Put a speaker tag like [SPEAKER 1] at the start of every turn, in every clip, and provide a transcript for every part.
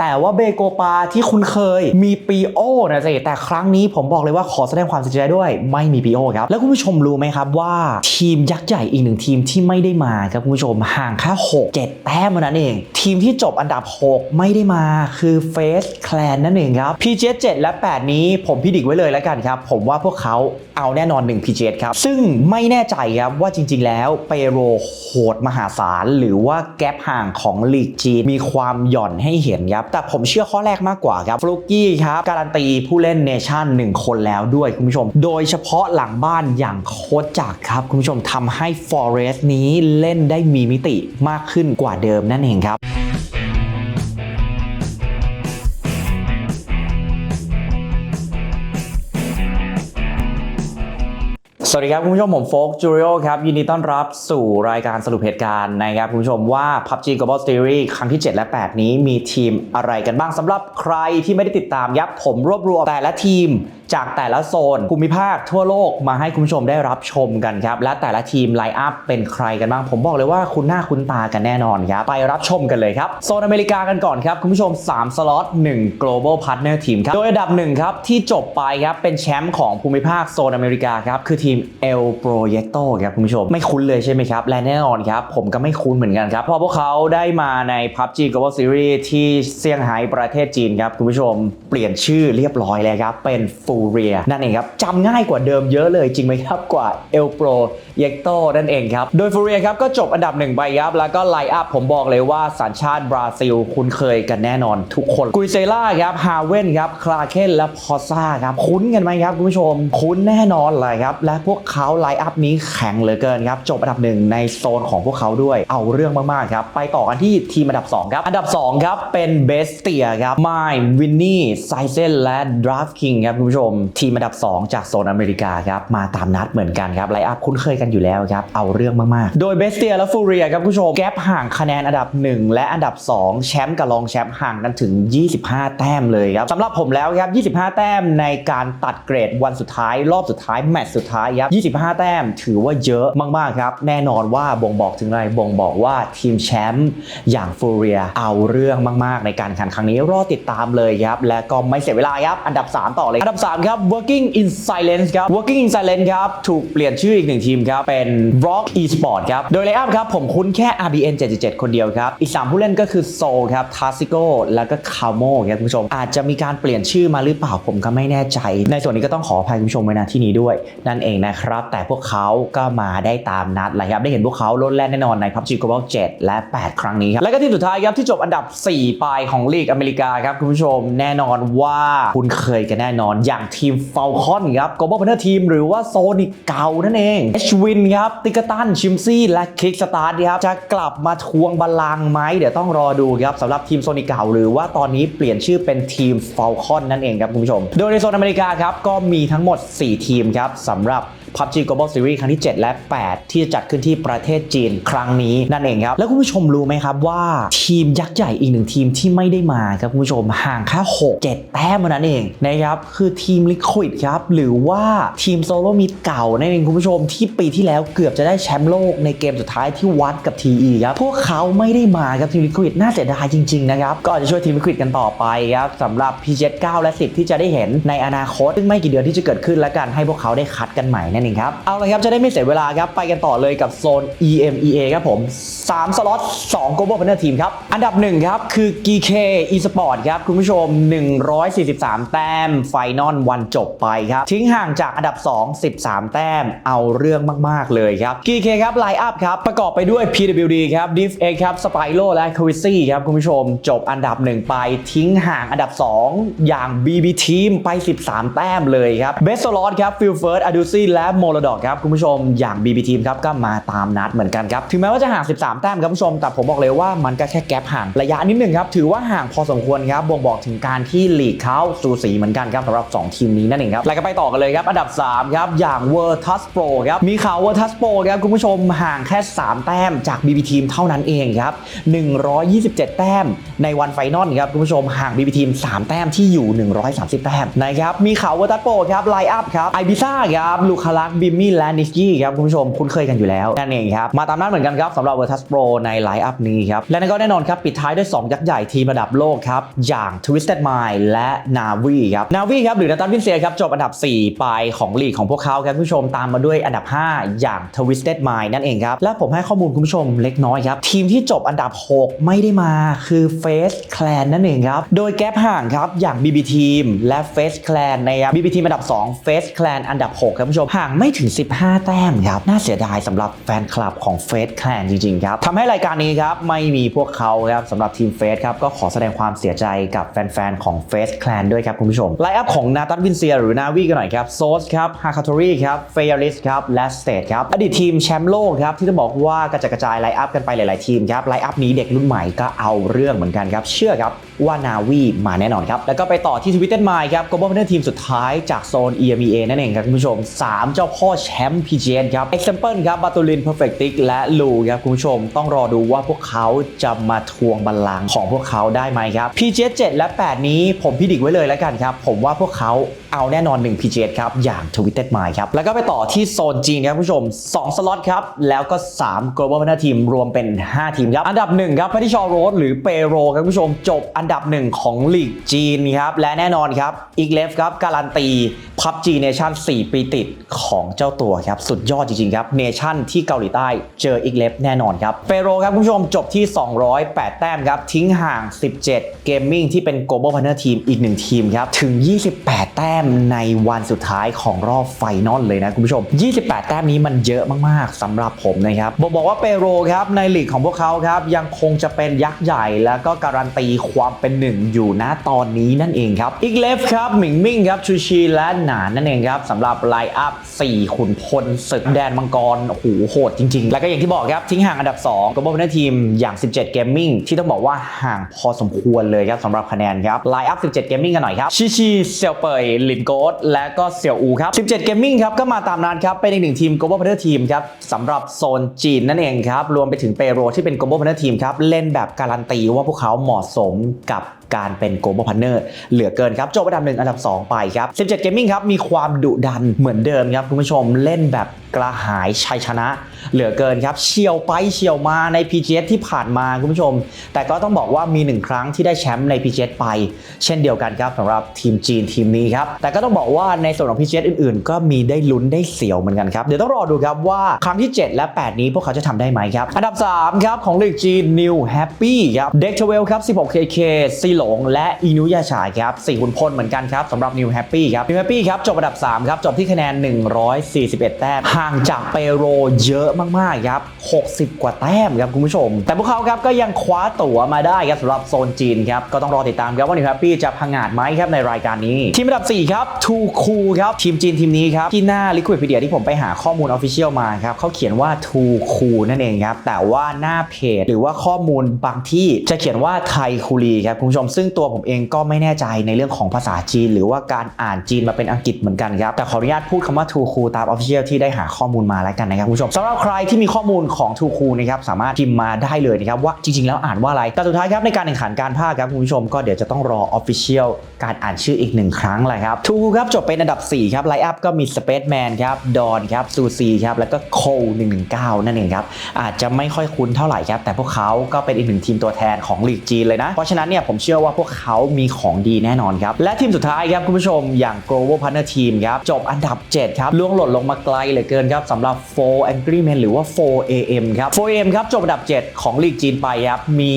[SPEAKER 1] แต่ว่าเบโกปาที่คุณเคยมีปีโอนะสิแต่ครั้งนี้ผมบอกเลยว่าขอแสดงความเสียใจด้วยไม่มีปีโอครับ แล้วคุณผู้ชมรู้ไหมครับว่า ทีมยักษ์ใหญ่อีกหนึ่งทีมที่ไม่ได้มาครับคุณผู้ชมห่างแค่6 7 แต้มเท่านั้นเอง ทีมที่จบอันดับ 6 ไม่ได้มาคือเฟสแคลนนั่นเองครับ PG 7และ 8 นี้ผมพิดิกไว้เลยแล้วกันครับผมว่าพวกเขาเอาแน่นอน1 PG ครับซึ่งไม่แน่ใจครับว่าจริง ๆ แล้วเปโรโหดมหาศาลหรือว่าแกลบห่างของลีกจีนมีความหย่อนให้เห็นครับแต่ผมเชื่อข้อแรกมากกว่าครับฟลุกกี้ครับการันตีผู้เล่นเนชั่นหนึ่งคนแล้วด้วยคุณผู้ชม โดยเฉพาะหลังบ้านอย่างโคชจักครับ คุณผู้ชมทำให้ Forest นี้เล่นได้มีมิติมากขึ้นกว่าเดิมนั่นเองครับ สวัสดีครับ คุณผู้ชม ผมโฟกจูริโอครับ ยินดีต้อนรับสู่รายการสรุปเหตุการณ์นะครับ คุณผู้ชมว่า PUBG Global Series ครั้งที่ 7 และ 8 นี้มีทีมอะไรกันบ้างสำหรับใครที่ไม่ได้ติดตามยับผมรวบรวมแต่ละทีม จากแต่ละโซนภูมิภาคทั่วโลกมาให้คุณผู้ชมได้รับชมกันครับ และแต่ละทีมไลน์อัพเป็นใครกันบ้าง ผมบอกเลยว่าคุณหน้าคุณตากันแน่นอนครับ ไปรับชมกันเลยครับ โซนอเมริกากันก่อนครับ คุณผู้ชม 3 สล็อต 1 global partner team ครับ โดยอันดับหนึ่งครับ ที่จบไปครับ เป็นแชมป์ของภูมิภาคโซนอเมริกาครับ คือทีม El Proyecto ครับคุณผู้ชมไม่คุ้นเลยใช่ไหมครับ และแน่นอนครับ ผมก็ไม่คุ้นเหมือนกันครับเพราะพวกเขาได้มาใน PUBG Global Series ที่เซี่ยงไฮ้ประเทศจีนครับคุณผู้ชมเปลี่ยนชื่อเรียบร้อยแล้วครับเป็น Furia นั่นเองครับจำง่ายกว่าเดิมเยอะเลยจริงไหมครับกว่า El Pro y e c t o นั่นเองครับ โดย Furia ครับก็จบอันดับหนึ่งไปครับ แล้วก็ไลอัพผมบอกเลยว่าสัญชาติบราซิลคุ้นเคยกันแน่นอนทุกคน กุยเซล่าครับฮาเว่นครับคลาเคนและพอซ่าครับ คุ้นกันไหมครับคุณผู้ชม คุ้นแน่นอนเลยครับ และพวกเขาไลอัพนี้แข็งเหลือเกินครับจบอันดับหนึ่งในโซนของพวกเขาด้วยเอาเรื่องมากๆครับไปต่อกันที่ทีมอันดับสองครับ อันดับสองครับ เป็นเบสเตียครับไมล์วินนี่ไซเซนและดราฟคิงครับคุณผู้ชมทีมอันดับ 2 จากโซนอเมริกาครับมาตามนัดเหมือนกันครับไลอัพคุ้นเคยกันอยู่แล้วครับเอาเรื่องมากๆ โดยเบสเตียและฟูเรียครับคุณผู้ชมแกปห่างคะแนนอันดับ 1 และอันดับ 2 แชมป์กับรองแชมป์ห่างกันถึง 25 แต้มเลยครับสำหรับผมแล้วครับ 25 แต้มในการตัดเกรดวันสุดท้าย รอบสุดท้ายแมตช์สุดท้ายครับ25 แต้มถือว่าเยอะมากๆครับแน่นอนว่าบ่งบอกถึงอะไรบ่งบอกว่าทีมแชมป์อย่างฟูเรียเอาเรื่องมาก ๆ ในการแข่งครั้งนี้รอติดตามเลยครับและก็ไม่เสียเวลาครับอันดับ 3 ต่อเลยอันดับ 3ครับ working in silence ครับ working in silence ครับ ถูกเปลี่ยนชื่ออีกหนึ่งทีมครับ เป็น Rock Esport ครับ โดยไลอัพครับ ผมคุ้นแค่ RBN 77 คนเดียวครับ อีก 3 ผู้เล่นก็คือ Soul ครับ t a s i c o แล้วก็ Camo ครับคุณผู้ชม อาจจะมีการเปลี่ยนชื่อมาหรือเปล่าผมก็ไม่แน่ใจ ในส่วนนี้ก็ต้องขออภัยคุณผู้ชมไว้ณที่นี้ด้วย นั่นเองนะครับ แต่พวกเขาก็มาได้ตามนัดเลยครับได้เห็นพวกเขาลดแล่นแน่นอนใน PUBG Global 7และ 8 ครั้งนี้ครับและก็ที่สุดท้ายครับที่จบอันดับ4ปลายของลีกอเมริกาครับคุณผู้ชมแน่นอนว่าคุณเคยกันแน่นอนอย่างทีม Falcon ครับ Global Partner Team หรือว่าโซนิกเก่านั่นเอง h w i n ครับติกตันชิมซี่และ Kick Start ครับจะกลับมาทวงบอลลังไหมเดี๋ยวต้องรอดูครับสำหรับทีมโซนิกเก่า หรือว่าตอนนี้เปลี่ยนชื่อเป็นทีม Falcon นั่นเองครับคุณผู้ชม โดยในโซนอเมริกาครับก็มีทั้งหมด 4 ทีมครับสำหรับ PUBG Global Series ครั้งที่ 7 และ 8 ที่จะจัดขึ้นที่ประเทศจีนครั้งนี้นั่นเองครับ แล้วคุณผู้ชมรู้ไหมครับว่าทีมยักษ์ใหญ่อีกหนึ่งทีมที่ไม่ได้มาครับคุณผู้ชมห่างแค่6 7 แต้มเท่านั้นเองนะครับคือทีม Liquid ครับหรือว่าทีมโซโลมิดเก่านั่นเองคุณผู้ชมที่ปีที่แล้วเกือบจะได้แชมป์โลกในเกมสุดท้ายที่วัดกับ TE ครับพวกเขาไม่ได้มาครับทีม Liquid น่าเสียดายจริงๆนะครับก็อาจจะช่วยทีม Liquid กันต่อไปครับสำหรับ PG 9และ 10 ที่จะได้เห็นในอนาคตซึ่งไม่กี่เดือนที่จะเกิดขึ้นและกันให้พวกเขาได้คัดกันใหม่นั่นเองครับ เอาละครับจะได้ไม่เสียเวลาครับไปกันต่อเลยกับโซน EMEA ครับผม 3 สล็อต 2 Global Partner Team ครับ อันดับ 1 ครับ คือ GK Esport ครับ คุณผู้ชม 143 แต้มไฟนอลวันจบไปครับ ทิ้งห่างจากอันดับ 2 13 แต้มเอาเรื่องมาก ๆ เลยครับ GK ครับไลน์อัพครับ ประกอบไปด้วย PWD ครับ Div X ครับ Spyro และ c v i z y ครับ คุณผู้ชม จบอันดับ 1 ไป ทิ้งห่างอันดับ 2 อย่าง BB Team ไป 13 แต้มเลยครับ Best Slot ครับ Phil First a d u c y และ m o l o d o k ครับคุณผู้ชมอย่าง BB Team ครับก็มาตามนัดเหมือนกันครับถึงแม้ว่าจะห่าง 13 แต้มครับคุณผู้ชม แต่ผมบอกเลยว่ามันก็แค่แกลบห่างระยะนิดหนึ่งครับถือว่าห่างพอสมควรครับบ่งบอกถึงการที่ลีกเขาสูสีเหมือนกันครับสำหรับ 2 ทีมนี้นั่นเองครับแล้วก็ไปต่อกันเลยครับอันดับ3ครับอย่าง Virtus Pro ครับมีข่าว Virtus Pro ครับคุณผู้ชมห่างแค่ 3 แต้มจาก BB Team เท่านั้นเองครับ127 แต้มในวันไฟนอลครับคุณผู้ชมห่าง BB Team 3แต้มที่อยู่ 130 แต้มนะครับมีข่าว Virtus Pro ครับไลน์อัพครับไอบิซ่าครับลูคาลักบิมมี่และนิกกี้ครับคุณผู้ชมคุ้นเคยกันอยู่แล้วนั่นเองครับมาตามนั้นเหมือนกันครับสำหรับ Virtus Pro ในไลฟ์อัพนี้ครับและนั่นก็แน่นอนครับปิดท้ายด้วย 2 ยักษ์ใหญ่ทีมระดับโลกครับอย่าง Twisted Mind และ Navi ครับ Navi ครับหรือนาตันวินเซียครับจบอันดับ 4 ไปของลีกของพวกเขาครับคุณผู้ชมตามมาด้วยอันดับ 5 อย่าง Twisted Mind นั่นเองครับและผมให้ข้อมูลคุณผู้ชมเล็กน้อยครับทีมที่จบอันดับ 6 ไม่ได้มาคือ Face Clan นั่นเองครับโดยแกปห่างครับอย่าง BB Team และ Face Clan น BB Team อันดับ 2 Face Clan อันดับ6ครับคุณผู้ชมห่างไม่ถึง 15 แต้มครับ น่าเสียดายสำหรับแฟนคลับของ Face Clan จริงๆครับทำให้รายการนี้ครับไม่มีพวกเขาครับสำหรับทีม Face ครับก็ขอแสดงความเสียใจกับแฟนๆของ Face Clan ด้วยครับคุณผู้ชมไลน์อัพของนาตันวินเซียหรือนาวีกันหน่อยครับโซสครับฮาคาทอรี่ครับเฟยริสครับและสเตทครับอดีตทีมแชมป์โลกครับที่ต้องบอกว่ากระจัดกระจายไลน์อัพกันไปหลายๆทีมครับไลน์อัพนี้เด็กรุ่นใหม่ก็เอาเรื่องเหมือนกันครับเชื่อครับว่านาวีมาแน่นอนครับแล้วก็ไปต่อที่ทวิตเตอร์มายครับ global partner ทีมสุดท้ายจากโซน EMEA นั่นเองครับคุณผู้ชม3เจ้าพ่อแชมป์ PGN ครับ Example ครับบัตูลิน Perfectic และลูครับคุณผู้ชม ต้องรอดูว่าพวกเขาจะมาทวงบัลลังก์ของพวกเขาได้ไหมครับ PGN 7 และ 8 นี้ผมพิดิกไว้เลยแล้วกันครับ ผมว่าพวกเขาเอาแน่นอน 1 PGN ครับ อย่าง Twisted Mind ครับ แล้วก็ไปต่อที่โซนจีนครับคุณผู้ชม 2 สล็อตครับ แล้วก็ 3 global partner ทีมรวมเป็น 5 ทีมครับ อันดับ 1 ครับพัทิชอโรดหรือเปโรครับคุณผู้ชมจบอันดับ 1 ของลีกจีนครับและแน่นอนครับอีกเลฟครับการันตีพับจีเนชั่น4 ปีติดขของเจ้าตัวครับ สุดยอดจริงๆครับ เนชั่นที่เกาหลีใต้เจออีกเลฟแน่นอนครับ เปโรครับคุณผู้ชมจบที่ 208 แต้มครับ ทิ้งห่าง 17 เกมมิ่งที่เป็น global partner ทีมอีก 1 ทีมครับ ถึง 28 แต้มในวันสุดท้ายของรอบไฟนอลเลยนะคุณผู้ชม 28 แต้มนี้มันเยอะมากๆสำหรับผมนะครับบอกบอกว่าเปโรครับในลีกของพวกเขาครับยังคงจะเป็นยักษ์ใหญ่ แล้วก็การันตีความเป็นหนึ่งอยู่นะตอนนี้นั่นเองครับอีกเลฟครับหมิงมิ่งครับชูชีและหนานนั่นเองครับสำหรับไลน์อัพ4 ขุนพลศึกแดนมังกรโอ้โหโหดจริง ๆ แล้วก็อย่างที่บอกครับ ทิ้งห่างอันดับ 2 global partner ทีมอย่าง 17 gaming ที่ต้องบอกว่าห่างพอสมควรเลยครับสำหรับคะแนนครับไลน์อัพ 17 gaming กันหน่อยครับ ชิชีเซียวเปยลินโกดและก็เซียวอูครับ 17 gaming ครับก็มาตามนั้นครับเป็นอีกหนึ่งทีม global partner ทีมครับสำหรับโซนจีนนั่นเองครับรวมไปถึงเปโรที่เป็น global partner ทีมครับเล่นแบบการันตีว่าพวกเขาเหมาะสมกับ การเป็น global partner เหลือเกินครับจบอันดับ1อันดับ 2 ไปครับ 17 Gaming ครับมีความดุดันเหมือนเดิมครับคุณผู้ชมเล่นแบบกระหายชัยชนะ เหลือเกินครับ เฉียวไปเฉียวมาใน PGS ที่ผ่านมาคุณผู้ชม แต่ก็ต้องบอกว่ามีหนึ่งครั้งที่ได้แชมป์ใน PGS ไป เช่นเดียวกันครับสำหรับทีมจีนทีมนี้ครับ แต่ก็ต้องบอกว่าในส่วนของ PGS อื่นๆ ก็มีได้ลุ้นได้เสียวเหมือนกันครับ เดี๋ยวต้องรอดูครับว่าครั้งที่ 7 และ 8 นี้พวกเขาจะทำได้ไหมครับ อันดับ 3 ครับ ของลีกจีน New Happy ครับเด็กเทเวลครับ 16 KK ซีหลง และอินุยาชายครับ4ขุนพลเหมือนกันครับสำหรับ New Happy ครับ New Happy ครับจบอันดับ3ครับจบที่คะแนน 141 แต้มห่างจากเปโรเยอะมากๆครับ60 กว่าแต้มครับคุณผู้ชม แต่พวกเขาครับก็ยังคว้าตั๋วมาได้ครับสำหรับโซนจีนครับก็ต้องรอติดตามครับว่า New Happy จะพังงาดไหมครับในรายการนี้ ทีมอันดับ 4 ครับ Too Cool ครับทีมจีนทีมนี้ครับที่หน้า Liquipedia ที่ผมไปหาข้อมูล Official มาครับเขาเขียนว่า Too Cool นั่นเองครับแต่ว่าหน้าเพจหรือว่าข้อมูลบางที่จะเขียนว่าไทคูรีครับคุณผู้ชม ซึ่งตัวผมเองก็ไม่แน่ใจในเรื่องของภาษาจีน หรือว่าการอ่านจีนมาเป็นอังกฤษเหมือนกันครับแต่ขออนุญาตพูดคำว่า Too Cool ตาม Official ที่ได้หาข้อมูลมาแล้วกันนะครับคุณผู้ชมสำหรับใครที่มีข้อมูลของ Too Cool นะครับสามารถพิมพ์มาได้เลยนะครับว่าจริง ๆ แล้วอ่านว่าอะไรแต่สุดท้ายครับในการแข่งขันการภาคครับคุณผู้ชมก็เดี๋ยวจะต้องรอ Official การอ่านชื่ออีกหนึ่งครั้งเลยครับ Too Cool ครับจบเป็นอันดับ 4 ครับไลอัพก็มี Spaceman ครับดอนครับซูซีครับแล้วก็โค119 นั่นเองครับอาจจะไม่ค่อยคุ้นเท่าไหร่ครับแต่พวกเขาก็เป็นอีกหนึ่งทีมตัวแทนของลีกจีนเลยนะเพราะฉะนั้นเนี่ยผมเชื่อว่าพวกเขามีของดีแน่นอนครับและทีมสุดท้ายครับคุณผู้ชมอย่าง global partner team ครับจบอันดับ 7 ครับล่วงหล่นลงมาไกลเหลือเกินครับสำหรับ4 angry men หรือว่า 4am ครับ 4am ครับจบอันดับ 7 ของลีกจีนไปครับ มี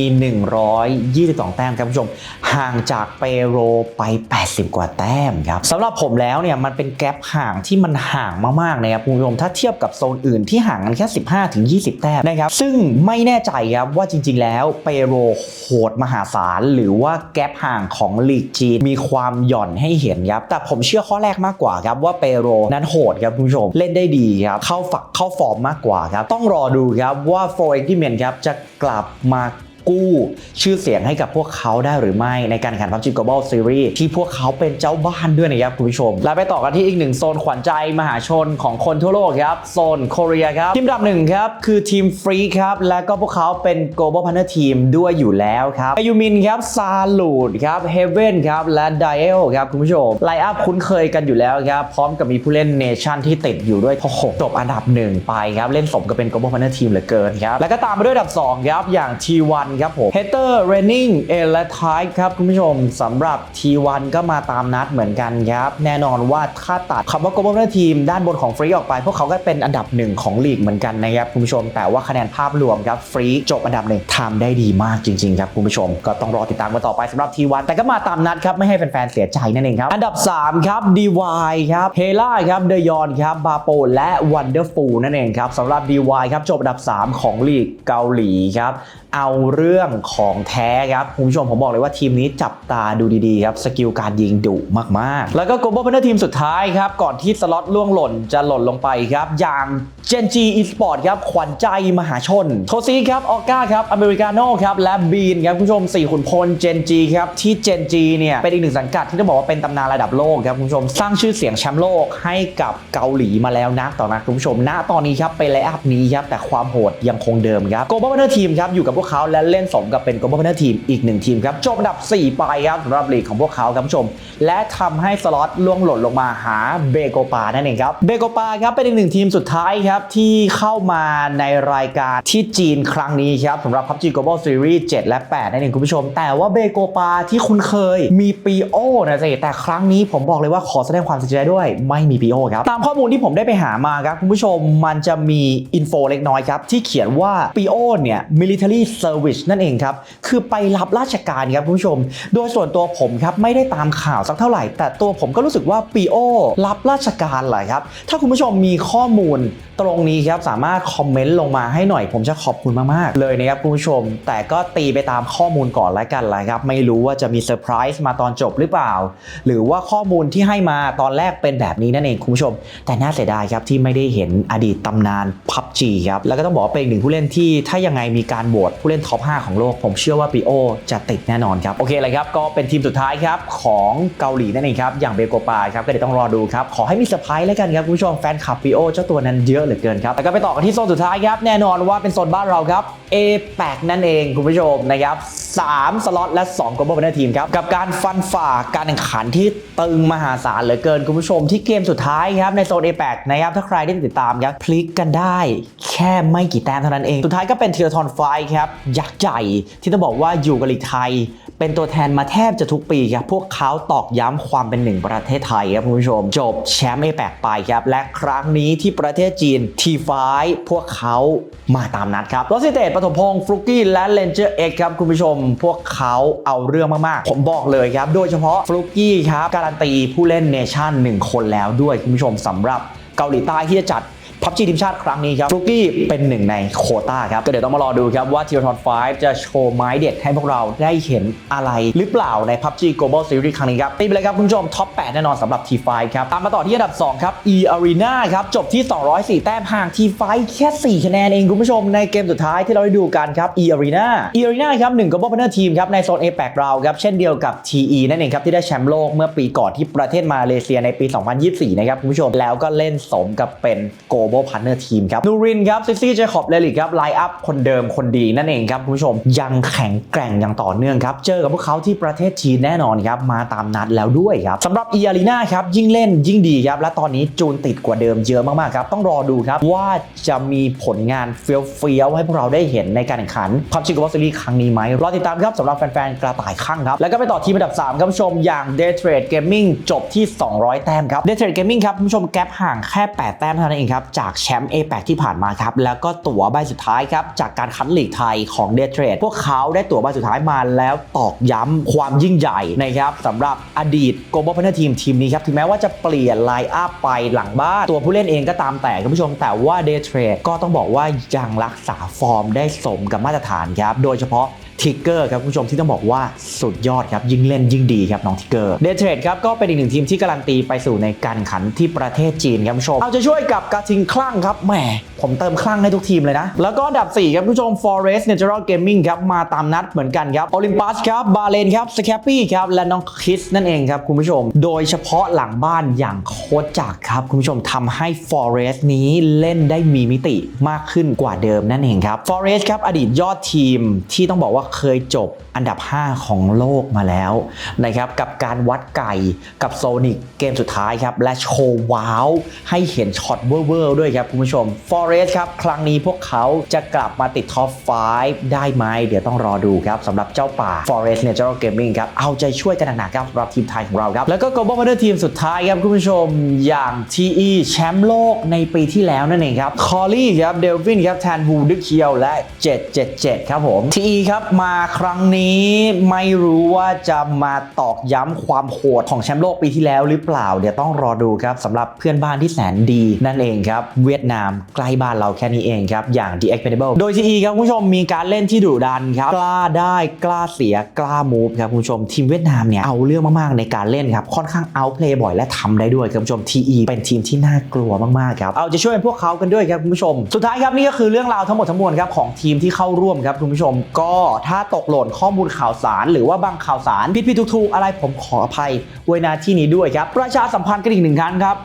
[SPEAKER 1] 122 แต้มครับคุณผู้ชม ห่างจากเปโรไป 80 กว่าแต้มครับสำหรับผมแล้วเนี่ยมันเป็นแกลบห่างที่มันห่างมากๆนะครับคุณผู้ชมถ้าเทียบกับโซนอื่นที่ห่างกันแค่ 15 ถึง 20 แต้มนะครับซึ่งไม่แน่ใจครับว่าจริง ๆ แล้วเปโรโหดมหาศาลหรือว่าแกลบห่างของลีกจีนมีความหย่อนให้เห็นครับแต่ผมเชื่อข้อแรกมากกว่าครับว่าเปโรนั้นโหดครับคุณผู้ชมเล่นได้ดีครับเข้าฝักเข้าฟอร์มมากกว่าครับต้องรอดูครับว่าโฟเอ็กที่เมนครับจะกลับมา กู้ชื่อเสียงให้กับพวกเขาได้หรือไม่ในการแข่งขัน PUBG Global Series ที่พวกเขาเป็นเจ้าบ้านด้วยนะครับคุณผู้ชม และไปต่อกันที่อีกหนึ่งโซนขวัญใจมหาชนของคนทั่วโลกครับ โซนโคเรีครับทีมดับหนึ่งครับ คือทีมฟรีครับ และก็พวกเขาเป็น Global Partner Team ด้วยอยู่แล้วครับอายูมินครับซาลูดครับเฮเว่นครับและไดเอลครับคุณผู้ชมไลอัพคุ้นเคยกันอยู่แล้วครับพร้อมกับมีผู้เล่นเนชั่นที่ติดอยู่ด้วยโอ้โหจบอันดับหนึ่งไปครับเล่นสมกับเป็น Global Partner Team เหลือเกินครับแล้วก็ตามมาด้วยอันดับ2ครับอย่าง T1 ครับผม Hater Raining เอลและทายครับคุณผู้ชมสำหรับ T1 ก็มาตามนัดเหมือนกันครับ แน่นอนว่าถ้าตัดคำว่า Global team ด้านบนของฟรีออกไป พวกเขาก็เป็นอันดับหนึ่งของลีกเหมือนกันนะครับคุณผู้ชม แต่ว่าคะแนนภาพรวมครับฟรีจบอันดับหนึ่งทำได้ดีมากจริงๆครับคุณผู้ชม ก็ต้องรอติดตามกันต่อไปสำหรับ T1 แต่ก็มาตามนัดครับไม่ให้แฟนๆเสียใจนั่นเองครับอันดับ 3 ครับ DY ครับเฮล่าครับเดยอนครับบาโปและ Wonderful นั่นเองครับสำหรับ DY ครับจบอันดับ 3 ของลีกเกาหลีครับ เอาเรื่องของแท้ครับคุณผู้ชมผมบอกเลยว่าทีมนี้จับตาดูดีๆครับสกิลการยิงดุมากๆ แล้วก็ Global Partner Team สุดท้ายครับ ก่อนที่สล็อตล่วงหล่นจะหล่นลงไปครับ อย่าง Gen G Esport ครับ ขวัญใจมหาชน โทซีครับออก้าครับ อเมริกาโน่ครับ และบีนครับคุณผู้ชม 4 ขุนพล Gen G ครับ ที่ Gen G เนี่ย เป็นอีกหนึ่งสังกัดที่ต้องบอกว่าเป็นตำนานระดับโลกครับคุณผู้ชมสร้างชื่อเสียงแชมป์โลกให้กับเกาหลีมาแล้วนะต่อนะคุณผู้ชมณตอนนี้ครับเป็นไลน์อัพนี้ครับแต่ความโหดยังคงเดิมครับ Global Partner Team ครับอยู่กับวกเขาและเล่นสมกับเป็น Global Partner Team อีกหนึ่งทีมครับจบอันดับ 4 ไปครับสำหรับลีกของพวกเขาครับคุณผู้ชม และทำให้สล็อตล่วงหล่นลงมาหาเบโกปานั่นเองครับเบโกปาครับเป็นอีกหนึ่งทีมสุดท้ายครับที่เข้ามาในรายการที่จีนครั้งนี้ครับสำหรับ PUBG Global Series 7 และ 8 นั่นเองคุณผู้ชม แต่ว่าเบโกปาที่คุณเคยมีปีโอนะสิแต่ครั้งนี้ผมบอกเลยว่าขอแสดงความเสียใจด้วยไม่มีปีโอครับตามข้อมูลที่ผมได้ไปหามาครับคุณผู้ชมมันจะมีอินโฟเล็กน้อยครับที่เขียนว่าปีโอเนี่ย military service นั่นเองครับ คือไปรับราชการครับคุณผู้ชม โดยส่วนตัวผมครับไม่ได้ตามข่าวสักเท่าไหร่ แต่ตัวผมก็รู้สึกว่าปีโอรับราชการเหรอครับ ถ้าคุณผู้ชมมีข้อมูลตรงนี้ครับสามารถคอมเมนต์ลงมาให้หน่อยผมจะขอบคุณมากๆเลยนะครับคุณผู้ชม แต่ก็ตีไปตามข้อมูลก่อนแล้วกันละครับ ไม่รู้ว่าจะมีเซอร์ไพรส์มาตอนจบหรือเปล่า หรือว่าข้อมูลที่ให้มาตอนแรกเป็นแบบนี้นั่นเองคุณผู้ชม แต่น่าเสียดายครับที่ไม่ได้เห็นอดีตตำนาน PUBG ครับแล้วก็ต้องบอกว่าเป็นหนึ่งผู้เล่นที่ถ้ายังไงมีการโหวตผู้เล่นท็อป 5 ของโลก ผมเชื่อว่าปีโอจะติดแน่นอนครับ โอเคเลยครับ ก็เป็นทีมสุดท้ายครับ ของเกาหลีนั่นเองครับ อย่างเบโกปาครับ ก็เดี๋ยวต้องรอดูครับ ขอให้มีเซอร์ไพรส์แล้วกันครับคุณผู้ชมแฟนคลับปีโอเจ้าตัวนั้นเยอะเหลือเกินครับแล้วก็ไปต่อกันที่โซนสุดท้ายครับแน่นอนว่าเป็นโซนบ้านเราครับ A 8นั่นเองคุณผู้ชมนะครับ3สล็อตและ 2 Global Partner Team ครับ กับการฟันฝ่าการแข่งขันที่ตึงมหาศาลเหลือเกิน คุณผู้ชมที่เกมสุดท้ายครับในโซน A 8 นะครับถ้าใครได้ติดตามครับพลิกกันได้แค่ไม่กี่แต้มเท่านั้นเอง สุดท้ายก็เป็นเทเลทอนไฟครับยักษ์ใหญ่ ที่ต้องบอกว่าอยู่กับลีกไทย เป็นตัวแทนมาแทบจะทุกปีครับพวกเขาตอกย้ำความเป็นหนึ่งประเทศไทยครับคุณผู้ชม จบแชมป์เอแปกไปครับและครั้งนี้ที่ประเทศจีนทีไฟพวกเขามาตามนัดครับโรสิเตตปฐมพงศ์ฟลุกกี้และเลนเจอร์เอ็กครับคุณผู้ชม พวกเขาเอาเรื่องมากๆ ผมบอกเลยครับ โดยเฉพาะฟลุกกี้ครับการันตีผู้เล่นเนชั่นหนึ่งคนแล้วด้วยคุณผู้ชมสำหรับเกาหลีใต้ที่จะจัด พับจีทีมชาติครั้งนี้ครับฟลุกี้เป็นหนึ่งในโคต้าครับก็เดี๋ยวต้องมารอดูครับว่าทีมทอน5จะโชว์ไม้เด็ดให้พวกเราได้เห็นอะไรหรือเปล่าใน PUBG Global Series ครั้งนี้ครับนี่ไปเลยครับคุณผู้ชมท็อป 8 แน่นอนสำหรับ T5 ครับตามมาต่อที่อันดับ 2 ครับ E Arena ครับจบที่ 204 แต้มห่าง T5 แค่ 4 คะแนนเองคุณผู้ชมในเกมสุดท้ายที่เราได้ดูกันครับ E Arena E Arena ครับ1 Global Partner Team ครับในโซน APAC เราครับเช่นเดียวกับ TE นั่นเองครับที่ได้แชมป์โลกเมื่อปีก่อนที่ประเทศมาเลเซียในปี 2024 นะครับคุณผู้ชมแล้วก็เล่นสมกับเป็น Global Partner Team ครับนูรินครับซิซี่เจคอบเลลิกครับไลน์อัพคนเดิมคนดีนั่นเองครับคุณผู้ชมยังแข็งแกร่งอย่างต่อเนื่องครับ เจอกับพวกเขาที่ประเทศจีนแน่นอนครับ มาตามนัดแล้วด้วยครับสำหรับ e a r e n a ครับ ยิ่งเล่นยิ่งดีครับ และตอนนี้จูนติดกว่าเดิมเยอะมาก ๆ ครับ ต้องรอดูครับ ว่าจะมีผลงานเฟี้ยวๆ ให้พวกเราได้เห็นในการแข่งขัน PUBG Global Series ครั้งนี้ไหมรอติดตามครับสำหรับแฟน ๆ กระต่ายข้างครับ แล้วก็ไปต่อทีมอันดับ 3 ครับผู้ชมอย่าง Day Trade Gaming จบที่ 200 แต้มครับ Day Trade Gaming ครับคุณผู้ชมแกลห่างแค่ 8 แต้มเท่านั้นเองครับจากแชมป์ A8 ที่ผ่านมาครับแล้วก็ตั๋วใบสุดท้ายครับจากการคัดลีกไทยของเด t เทรดพวกเขาได้ตั๋วใบสุดท้ายมาแล้วตอกย้ำความยิ่งใหญ่นะครับสำหรับอดีต Global Partner Team ทีมนี้ครับถึงแม้ว่าจะเปลี่ยนไลน์อัพไปหลังบ้านตัวผู้เล่นเองก็ตามแต่คุณผู้ชม แต่ว่าเด t เทรดก็ต้องบอกว่ายังรักษาฟอร์มได้สมกับมาตรฐานครับโดยเฉพาะ ทิกเกอร์ครับคุณผู้ชมที่ต้องบอกว่าสุดยอดครับ ยิ่งเล่นยิ่งดีครับน้องทิกเกอร์เดเทรดครับก็เป็นอีกหนึ่งทีมที่การันตีไปสู่ในการขันที่ประเทศจีนครับคุณผู้ชม เอาจะช่วยกับกระทิงคลั่งครับแหมผมเติมคลั่งให้ทุกทีมเลยนะ แล้วก็อันดับ 4 ครับคุณผู้ชม Forest Natural Gaming ครับมาตามนัดเหมือนกันครับ Olympus ครับบาเลนครับสแคปปี้ครับและน้องคิสนั่นเองครับคุณผู้ชม โดยเฉพาะหลังบ้านอย่างโคตรจักครับคุณผู้ชมทำให้ Forest นี้เล่นได้มีมิติมากขึ้นกว่าเดิมนั่นเองครับ Forest ครับอดีตยอดทีมที่ต้องบอกว่าเคยจบอันดับ 5 ของโลกมาแล้วนะครับกับการวัดไก่กับโซนิกเกมสุดท้ายครับ และโชว์ว้าว ให้เห็นช็อตเวอร์ๆด้วยครับคุณผู้ชม Forest ครับ ครั้งนี้พวกเขาจะกลับมาติดท็อป 5 ได้ไหม เดี๋ยวต้องรอดูครับสำหรับเจ้าป่า Forest Natural Gaming ครับ เอาใจช่วยกันหนักๆครับสำหรับทีมไทยของเราครับ แล้วก็ Global Wonder ทีมสุดท้ายครับคุณผู้ชมอย่าง TE แชมป์โลกในปีที่แล้วนั่นเองครับคอลลี่ครับเดลวินครับแทนวูดึกเคียวและ 777 ครับผม TE ครับมาครั้งนี้ไม่รู้ว่าจะมาตอกย้ำความโหดของแชมป์โลกปีที่แล้วหรือเปล่า เดี๋ยวต้องรอดูครับสำหรับเพื่อนบ้านที่แสนดีนั่นเองครับ เวียดนามใกล้บ้านเราแค่นี้เองครับ อย่าง The Expendable โดย TE ครับคุณผู้ชมมีการเล่นที่ดุดันครับ กล้าได้กล้าเสียกล้ามูฟครับคุณผู้ชมทีมเวียดนามเนี่ยเอาเรื่องมากๆในการเล่นครับค่อนข้างเอาเพลย์บ่อยและทำได้ด้วยครับคุณผู้ชม TE เป็นทีมที่น่ากลัวมากๆครับเอาจะช่วยพวกเขากันด้วยครับคุณผู้ชม สุดท้ายครับนี่ก็คือเรื่องราวทั้งหมดทั้งมวลครับของทีมที่เข้าร่วมครับคุณผู้ชมก็ถ้าตกหล่นข้อมูลข่าวสาร หรือว่าบางข่าวสารผิดๆถูกๆอะไรผมขออภัยไว้ณที่นี้ด้วยครับ ประชาสัมพันธ์กันอีกหนึ่งครั้งครับ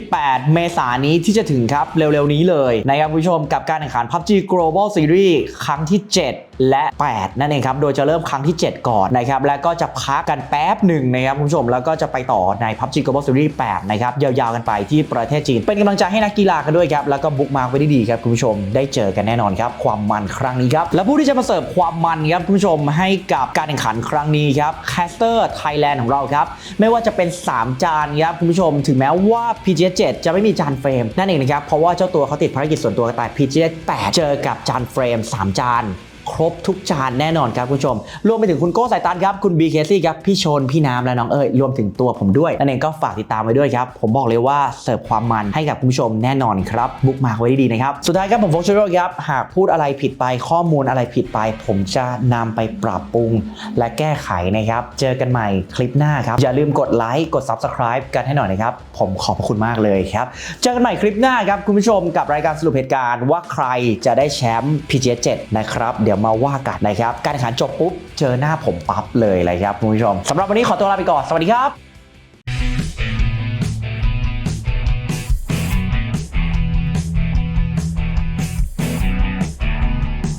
[SPEAKER 1] 28 เมษายนนี้ที่จะถึงครับเร็วๆนี้เลยนะครับคุณผู้ชมกับการแข่งขัน PUBG Global Series ครั้งที่ 7และ 8 นั่นเองครับ โดยจะเริ่มครั้งที่ 7 ก่อนนะครับ แล้วก็จะพักกันแป๊บหนึ่งนะครับคุณผู้ชม แล้วก็จะไปต่อใน PUBG Global Series 8 นะครับ ยาวๆกันไปที่ประเทศจีน เป็นกำลังใจให้นักกีฬากันด้วยครับ แล้วก็บุ๊กมาร์กไว้ได้ดีครับคุณผู้ชม ได้เจอกันแน่นอนครับ ความมันครั้งนี้ครับ และผู้ที่จะมาเสิร์ฟความมันครับคุณผู้ชมให้กับการแข่งขันครั้งนี้ครับแคสเตอร์ไทยแลนด์ของเราครับ ไม่ว่าจะเป็น 3 จานครับคุณผู้ชม ถึงแม้ว่า PGS 7จะไม่มีจานเฟรมนั่นเองนะครับ เพราะว่าเจ้าตัวเขาติดภารกิจส่วนตัวแต่ PGS 8เจอกับจานเฟรม 3 จาน ครบทุกจานแน่นอนครับคุณผู้ชม รวมไปถึงคุณโก้สายตันครับ คุณบีเคซี่ครับ พี่ชน พี่น้ำและน้องเอ๋ยรวมถึงตัวผมด้วยนั่นเองก็ฝากติดตามไว้ด้วยครับ ผมบอกเลยว่าเสิร์ฟความมันให้กับคุณผู้ชมแน่นอนครับบุ๊กมาไว้ดีๆนะครับ สุดท้ายครับผมโฟกชูโร่ครับ หากพูดอะไรผิดไปข้อมูลอะไรผิดไป ผมจะนำไปปรับปรุง และแก้ไขนะครับ เจอกันใหม่คลิปหน้าครับอย่าลืมกดไลค์กด Subscribe กันให้หน่อยนะครับผมขอบพระคุณมากเลยครับเจอกันใหม่คลิปหน้าครับคุณผู้ชมกับรายการสรุปเหตุการณ์ว่าใครจะได้แชมป์ PG7 นะครับเดี๋ยวมาว่ากันนะครับ การแข่งขันจบปุ๊บ เจอหน้าผมปั๊บเลยเลยครับคุณผู้ชมสำหรับวันนี้ขอตัวลาไปก่อน สวัสดีครับ